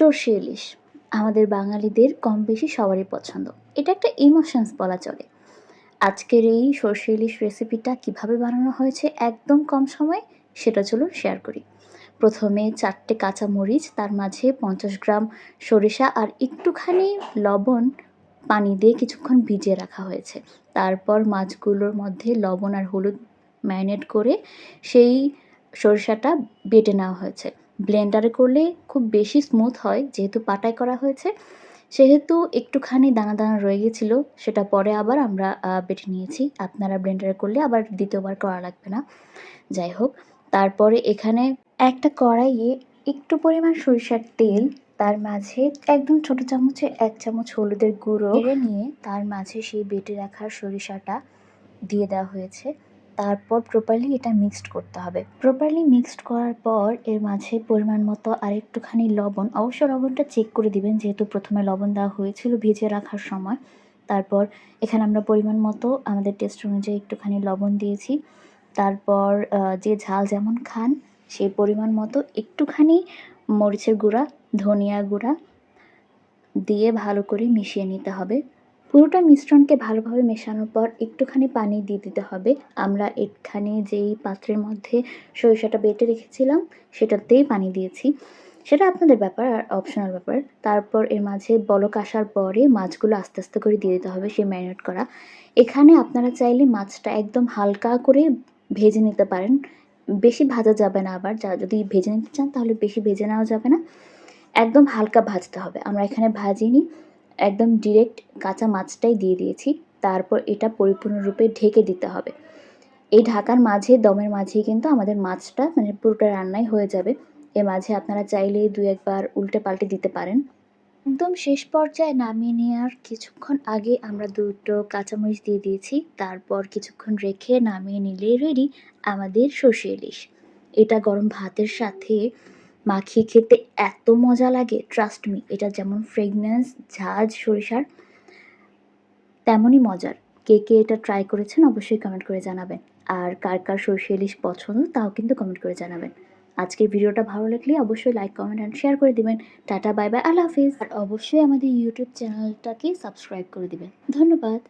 সর্ষে ইলিশ। আমাদের বাঙালিদের কম বেশি সবারই পছন্দ। এটা একটা ইমোশনস বলা চলে। আজকের এই সর্ষে ইলিশ রেসিপিটা কীভাবে বানানো হয়েছে একদম কম সময়, সেটা চলুন শেয়ার করি। প্রথমে চারটে কাঁচা মরিচ, তার মাঝে পঞ্চাশ গ্রাম সরিষা আর একটুখানি লবণ পানি দিয়ে কিছুক্ষণ ভিজিয়ে রাখা হয়েছে। তারপর মাছগুলোর মধ্যে লবণ আর হলুদ ম্যারিনেট করে সেই সরিষাটা বেটে নেওয়া হয়েছে। ব্লেন্ডারে করলে খুব বেশি স্মুথ হয় যেহেতু পাটায় করা হয়েছে। সেহেতু একটুখানি দানা দানা রয়ে গেছিল সেটা পরে আবার আমরা বেটে নিয়েছি। আপনারা ব্লেন্ডারে করলে আবার দ্বিতীয়বার করা লাগবে না। যাই হোক তারপরে এখানে একটা কড়াইয়ে একটু পরিমাণ সরিষার তেল তার মাঝে একদম ছোট চামচে এক চামচ হলুদের গুঁড়ো নিয়ে তার মাঝে সেই বেটে রাখার সরিষাটা দিয়ে দেওয়া হয়েছে। তারপর প্রপারলি এটা মিক্সড করতে হবে। প্রপারলি মিক্সড করার পর এর মাঝে পরিমাণ মতো আর একটুখানি লবণ, অবশ্য লবণটা চেক করে দিবেন যেহেতু প্রথমে লবণ দেওয়া হয়েছিল ভেজে রাখার সময়। তারপর এখানে আমরা পরিমাণ মতো আমাদের টেস্ট অনুযায়ী একটুখানি লবণ দিয়েছি। তারপর যে ঝাল যেমন খান, সেই পরিমাণ মতো একটুখানি মরিচের গুঁড়া, ধনিয়া গুঁড়া দিয়ে ভালো করে মিশিয়ে নিতে হবে। পুরোটা মিশ্রণকে ভালোভাবে মেশানোর পর একটুখানি পানি দিয়ে দিতে হবে। আমরা এখানে যেই পাত্রের মধ্যে সরিষাটা বেটে রেখেছিলাম, সেটাতেই পানি দিয়েছি। সেটা আপনাদের ব্যাপার, আর অপশনাল ব্যাপার। তারপর এর মাঝে বলক আসার পরে মাছগুলো আস্তে আস্তে করে দিয়ে দিতে হবে সেই ম্যারিনেট করা। এখানে আপনারা চাইলে মাছটা একদম হালকা করে ভেজে নিতে পারেন। বেশি ভাজা যাবে না আবার। যা যদি ভেজে নিতে চান তাহলে বেশি ভেজে নেওয়া যাবে না। একদম হালকা ভাজতে হবে। আমরা এখানে ভাজিনি। একদম ডিরেক্ট কাঁচা মাছটাই দিয়ে দিয়েছি। তারপর এটা পরিপূর্ণরূপে ঢেকে দিতে হবে। এই ঢাকার মাঝে, দমের মাঝেই কিন্তু আমাদের মাছটা মানে পুরোটা রান্নাই হয়ে যাবে। এর মাঝে আপনারা চাইলেই দু একবার উল্টে পাল্টে দিতে পারেন। একদম শেষ পর্যায়ে নামিয়ে নেওয়ার কিছুক্ষণ আগে আমরা দুটো কাঁচামরিচ দিয়ে দিয়েছি। তারপর কিছুক্ষণ রেখে নামিয়ে নিলে রেডি আমাদের সর্ষে ইলিশ। এটা গরম ভাতের সাথে মাখিয়ে খেতে এত মজা লাগে ট্রাস্ট মি এটা যেমন ফ্রেগনেন্স ঝাঁজ, সরিষার, তেমনই মজার। কে কে এটা ট্রাই করেছেন অবশ্যই কমেন্ট করে জানাবেন। আর কার কার সর্ষে ইলিশ পছন্দ তাও কিন্তু কমেন্ট করে জানাবেন। আজকের ভিডিওটা ভালো লাগলে অবশ্যই লাইক কমেন্ট অ্যান্ড শেয়ার করে দিবেন। টাটা বাই বাই আল্লাহ হাফিজ। আর অবশ্যই আমাদের ইউটিউব চ্যানেলটাকে সাবস্ক্রাইব করে দিবেন। ধন্যবাদ।